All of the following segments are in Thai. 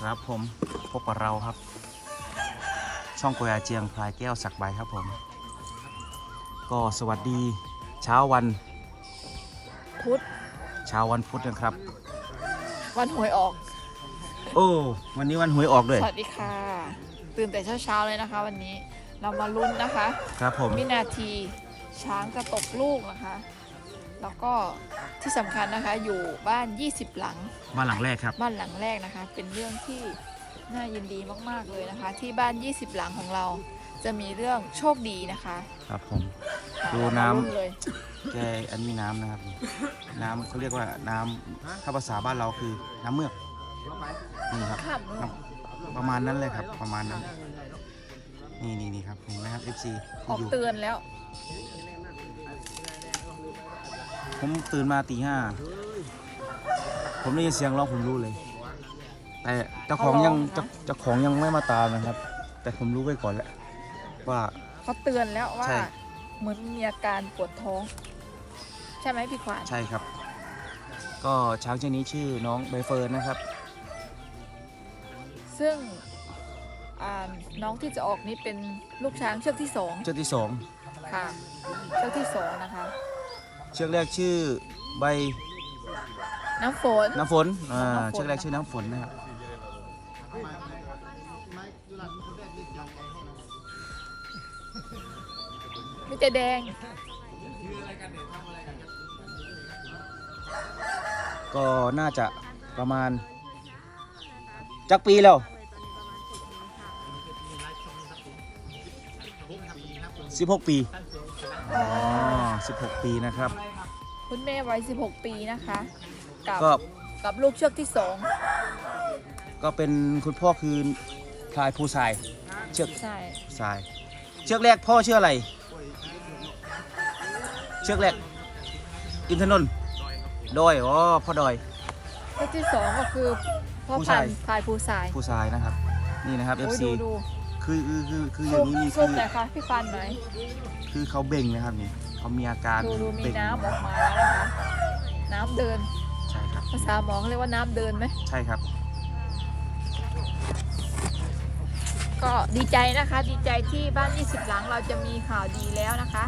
ครับผมพบกับเราครับ ช่องโกยอาเจียงพลายแก้วสักใบครับผม ก็สวัสดีเช้าวันพุธเช้าวันพุธนะครับ วันหวยออก โอ้ วันนี้วันหวยออกด้วย สวัสดีค่ะ ตื่นแต่เช้าๆเลยนะคะ วันนี้เรามาลุ้นนะคะ ครับผมวินาทีช้างจะตกลูกนะคะ แล้วก็ที่สำคัญนะคะอยู่บ้าน 20 หลังมาหลังแรกครับ บ้านหลังแรกนะคะ เป็นเรื่องที่น่ายินดีมากๆเลยนะคะ ที่บ้าน 20 หลังของเราจะมีเรื่องโชคดีนะคะครับผม ดูน้ำเรามาลุ้เลยแกอันนี้น้ำนะครับ น้ำเขาเรียกว่าน้ำถ้าภาษาบ้านเราคือน้ำเมือกนี่ครับ ข้ามเนอะประมาณนั้นเลยครับ ประมาณนั้น นี่นี่นี่ครับเห็นไหมครับ FC ออกอยู่เตือนแล้ว ผมตื่นมาตีห้า ผมได้ยินเสียงร้องผมรู้เลย แต่เจ้าของยังเขาร้องนะเจ้าเจ้าของยังไม่มาตามนะครับ แต่ผมรู้ไว้ก่อนแล้วว่า เขาเตือนแล้วว่า ใช่ เหมือนมีอาการปวดท้อง ใช่ไหมพี่ขวานใช่ครับ ก็ช้างเช่นนี้ชื่อน้องใบเฟิร์นนะครับ ซึ่งอ่าน้องที่จะออกนี้เป็นลูกช้างเชือกที่สองเชือกที่สองค่ะ เชือกที่สองนะคะเชือกแรกชื่อใบน้ำฝน น้ำฝนอ่าน้ำฝนเชือกแรกชื่อน้ำฝนนะครับมีแต่แดง ก็น่าจะประมาณ จักปีแล้ว16ปี อ๋อ16ปีนะครับ คุณแม่วัย 16 ปีนะคะ กับก็กับลูกเชือกที่สองก็เป็นคุณพ่อคือพลายภูทรายเชือกใช่ทราย เชือกแรกพ่อชื่ออะไร เชือกแรกอินทนนท์ดอยอ๋อพ่อดอย เชือกที่สองก็คือพ่อผู้พัชานยธุ์พายภูสายภูทรายนะครับ นี่นะครับ โอ้ย FC ดูดูคือคือคือคืออซุย่าปงนี้นี่ซุคืปอไหนคะพี่ฟันไหนคือเขาเบ่งนะครับนี่ เขามีอาการดูดูมีเบ่งน้ำออกมาแล้วนะคะน้ำเดิน ใช่ครับ ภาษาหมอเขาเรียกว่าน้ำเดินไหม ใช่ครับ ก็ดีใจนะคะ ดีใจที่บ้าน 20 หลังเราจะมีข่าวดีแล้วนะคะ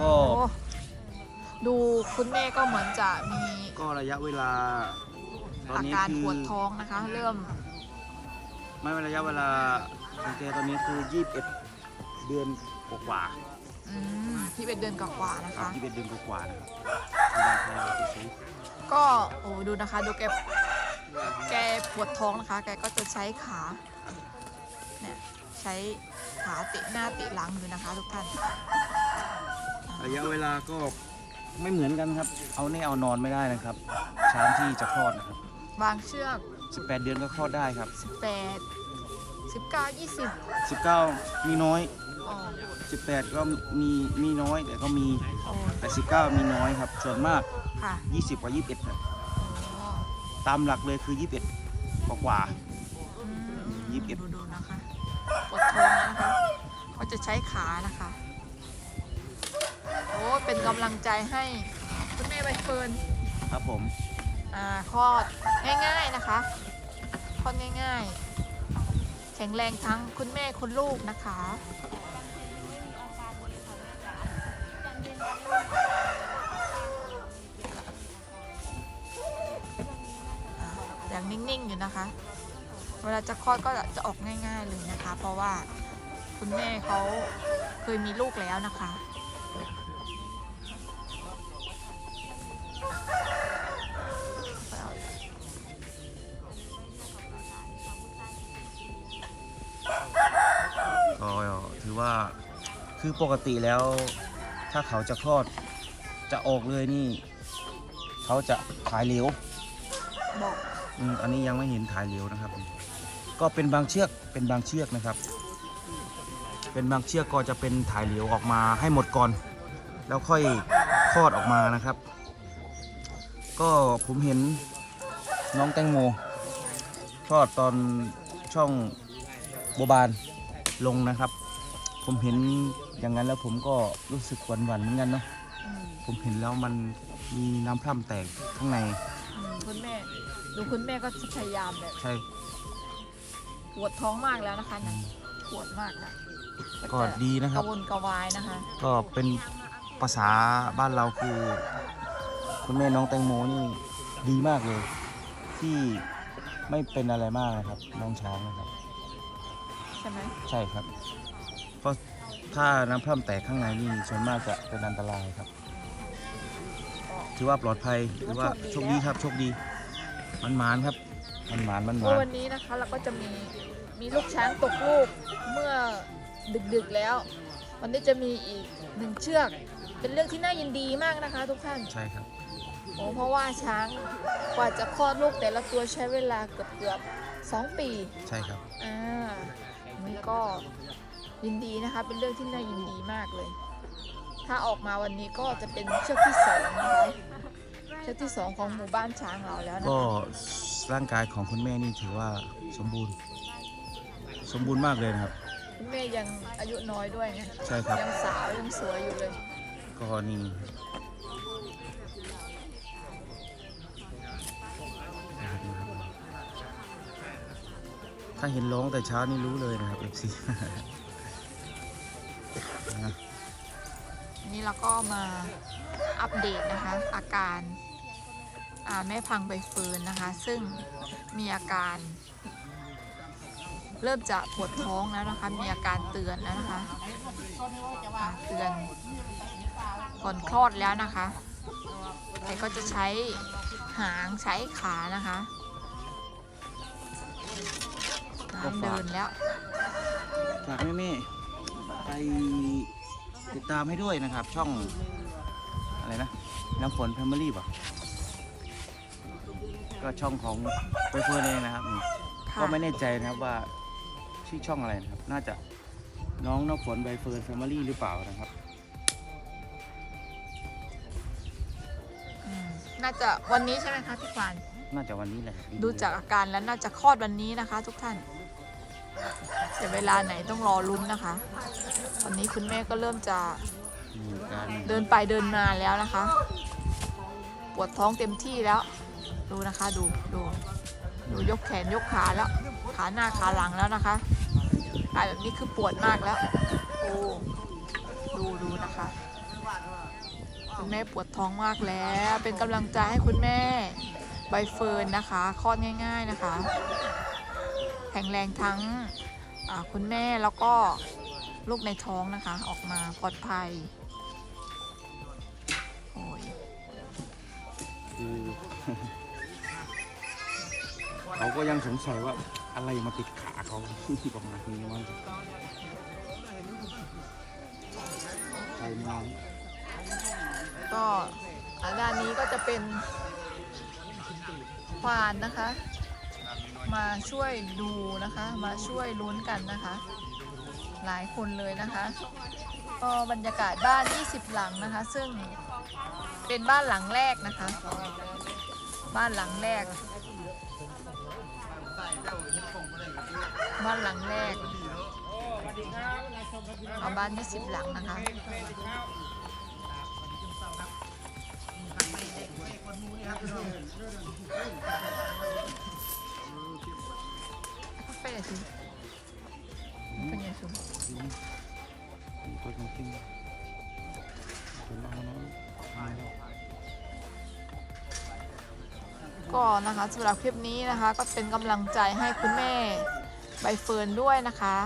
ก็โอ้ดูคุณแม่ก็เหมือนจะมีก็ระยะเวลา ตอนอานี้การคือปวดท้องนะคะ เริ่ม ไม่ระยะเวลาของแกตอนนี้คือ 21 เดือนกว่าอืมที่เป็นเดือนกว่าๆนะๆครัคะบ21เดือนกว่าๆนะครับที่บ้านแกเราซื้อก็โอ้ดูนะคะ ดูแกแกปวดท้องนะคะ แกก็จะใช้ขาเนี่ยใช้ขาเตะหน้าเตะหลังอยู่นะคะ ทุกท่านระยะเวลาก็ไม่เหมือนกันครับ เอาแน่เอานอนไม่ได้นะครับ ช้างที่จะคลอดนะครับบางเชือก 18 เดือนก็คลอดได้ครับ 18 19 20 19 มีน้อยอ๋อ 18 ก็มีมีน้อยแต่ก็มีโอ้แต่19มีน้อยครับ ส่วนมาก ค่ะ20 กว่า 21ครับอ๋อตามหลักเลยคือ 21 กว่ากว่า อืมยี่สิบเอ็ด ดูดูนะคะปวดท้องแล้วนะคะก็จะใช้ขานะคะ โอ้เป็นกำลังใจให้คุณแม่ใบเฟิร์น ครับผม อ่าคลอดง่ายๆนะคะคลอดง่ายๆ แข็งแรงทั้งคุณแม่คุณลูกนะคะ อย่างนิ่ง ๆ อยู่นะคะ เวลาจะคลอดก็จะออกง่าย ๆ เลยนะคะ เพราะว่าคุณแม่เขาเคยมีลูกแล้วนะคะ ก็ถือว่าคือปกติแล้ว ถ้าเขาจะคลอดจะออกเลยนี่ เขาจะถ่ายเหลวบอกอืมอันนี้ยังไม่เห็นถ่ายเหลวนะครับ ก็เป็นบางเชือกเป็นบางเชือกนะครับ เป็นบางเชือกก็จะเป็นถ่ายเหลวออกมาให้หมดก่อน แล้วค่อยคลอดออกมานะครับ ก็ผมเห็นน้องแตงโมคลอดตอนช่องโบบานลงนะครับ ผมเห็น อย่างนั้นแล้วผมก็รู้สึกหวั่นๆเหมือนกันเนาะอืมผมเห็นแล้วมันมีน้ำพร่ำแตกข้างในอืมคุณแม่ดูคุณแม่ก็พยายามแบบใช่ปวดท้องมากแล้วนะคะนะปวดมากนะก็ดีนะคกรับระวนกระวายนะคะ ก็เป็นภาษาบ้านเราคือ คุณแม่น้องแตงโมนี่ดีมากเลย ที่ไม่เป็นอะไรมากนะครับ น้องช้างนะครับ ใช่ไหมใช่ครับเพราะ ถ้าน้ำพร่ำแตกข้างในนี่ส่วนมากจะเป็นอันตรายครับ ถือว่าปลอดภัยถือว่าโชคดีครับโชคดี มันหมานครับ มันหมานมันหเมื่มาอนวันนี้นะคะเราก็จะมีมีลูกช้างตกลูกเมื่อดึกๆแล้ว วันนี้จะมีอีกหนึ่งเชือก เป็นเรื่องที่น่ายินดีมากนะคะ ทุกท่านใช่ครับโอ้เพราะว่าช้างกว่าจะคลอดลูกแต่ละตัวใช้เวลาเกือบเกือบๆสองปี ใช่ครับอ่านี่ก็ ยินดีนะคะ เป็นเรื่องที่น่ายินดีมากเลย ถ้าออกมาวันนี้ก็จะเป็นเชือกที่สองนะคะเชือกที่สองของหมู่บ้านช้างเราแล้วนะก็คะร่างกายของคุณแม่นี่ถือว่าสมบูรณ์ สมบูรณ์มากเลยนะครับ คุณแม่ยังอายุน้อยด้วยไงใช่ครับ ยังสาวยังสวยอยู่เลย ก็นี่ถ้าเห็นร้องแต่เช้านี่รู้เลยนะครับ FC นะนี่เราก็มาอัปเดตนะคะ อาการอ่าแม่พังใบเฟิร์นนะคะ ซึ่งมีอาการ เริ่มจะปวดท้องแล้วนะคะ มีอาการเตือนแล้วนะคะอ่าเตือนก่อนคลอดแล้วนะคะแต่ก็จะใช้หางใช้ขานะคะน้ำเดินแล้วฝากแม่ๆ ไปติดตามให้ด้วยนะครับ ช่องอะไรนะ น้ำฝนแฟมิลี่ป่ะก็ช่องของไปเฟิร์นเองนะครับนี่ค่ะก็ไม่แน่ใจนะครับว่าชื่อช่องอะไรนะครับ น่าจะน้องน้ำฝนใบเฟิร์นแฟมิลี่หรือเปล่านะครับอืมน่าจะวันนี้ใช่ไหมคะพี่ควานน่าจะวันนี้แหละครับดูจากอาการแล้วน่าจะคลอดวันนี้นะคะ ทุกท่าน แต่เวลาไหนต้องรอลุ้นนะคะ ตอนนี้คุณแม่ก็เริ่มจะมีการเดินไปเดินมาแล้วนะคะ ปวดท้องเต็มที่แล้ว ดูนะคะดูดูดูยกแขนยกขาแล้วขาหน้าขาหลังแล้วนะคะกายแบบนี้คือปวดมากแล้วโอ้ดูดูนะคะ คุณแม่ปวดท้องมากแล้ว เป็นกำลังใจให้คุณแม่ใบเฟิร์นนะคะคลอดง่าย ๆนะคะ แข็งแรงทั้งอ่าคุณแม่แล้วก็ลูกในท้องนะคะ ออกมาปลอดภัยโอ้ยคือเขาก็ยังสงสัยว่าอะไรมาติดขาเขาประมาณนี้ว่าใครมาก็อ่าด้านนี้ก็จะเป็นควานนะคะ มาช่วยดูนะคะ มาช่วยลุ้นกันนะคะ หลายคนเลยนะคะก็บรรยากาศบ้าน 20 หลังนะคะ ซึ่งเป็นบ้านหลังแรกนะคะ บ้านหลังแรก บ้านหลังแรกเอาบ้าน 20 หลังนะคะ ไปไหนสิไปไหนสิก็ต้องกินผมเอาน้ำก็นะคะสำหรับคลิปนี้นะคะ ก็เป็นกำลังใจให้คุณแม่ใบเฟิร์นด้วยนะคะ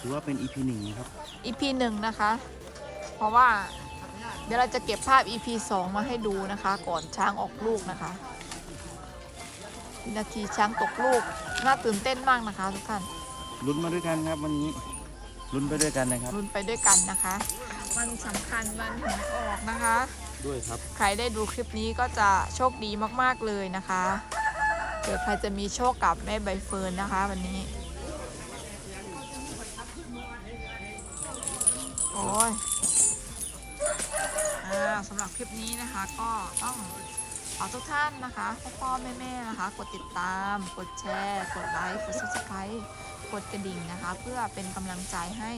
ถือว่าเป็น EP หนึ่งนะครับ EP หนึ่งนะคะ เพราะว่าเดี๋ยวเราจะเก็บภาพ EP สองมาให้ดูนะคะ ก่อนช้างออกลูกนะคะวิ นาทีช้างตกลูกน่าตื่นเต้นมากนะคะทุกท่านลุ้นมาด้วยกันครับวันนี้ลุ้นไปด้วยกันนะครับรุนไปด้วยกันนะคะ วันสำคัญวันหวยออกนะคะ ด้วยครับ ใครได้ดูคลิปนี้ก็จะโชคดีมากๆเลยนะคะเผื่อใครจะมีโชคกับแม่ใบเฟิร์นนะคะ วันนี้ โอ้ยอ่าสำหรับคลิปนี้นะคะก็ต้อง ขอทุกท่านนะคะพ่อแม่แม่นะคะ กดติดตาม กดแชร์ กดไลค์กดซับสไครต์กดกระดิ่งนะคะ เพื่อเป็นกำลังใจให้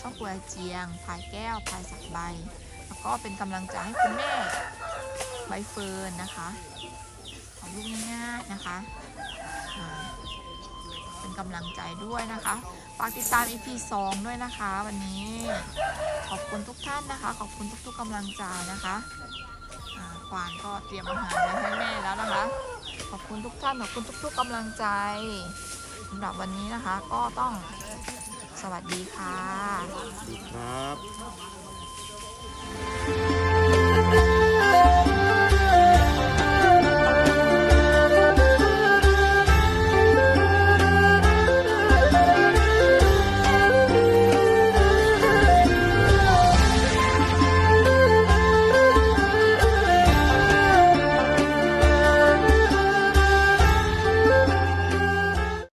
ช่องกัวเจียงพายแก้วพายสักใบ แล้วก็เป็นกำลังใจให้คุณแม่ใบเฟิร์นนะคะของลูกง่ายๆนะคะเป็นกำลังใจด้วยนะคะฝากติดตาม EP 2 ด้วยนะคะ วันนี้ขอบคุณทุกท่านนะคะ ขอบคุณทุกๆกำลังใจนะคะ กวานก็เตรียมอาหารไว้ให้แม่แล้วนะคะ ขอบคุณทุกท่านขอบคุณทุกๆกำลังใจสำหรับวันนี้นะคะก็ต้องสวัสดีค่ะ ครับ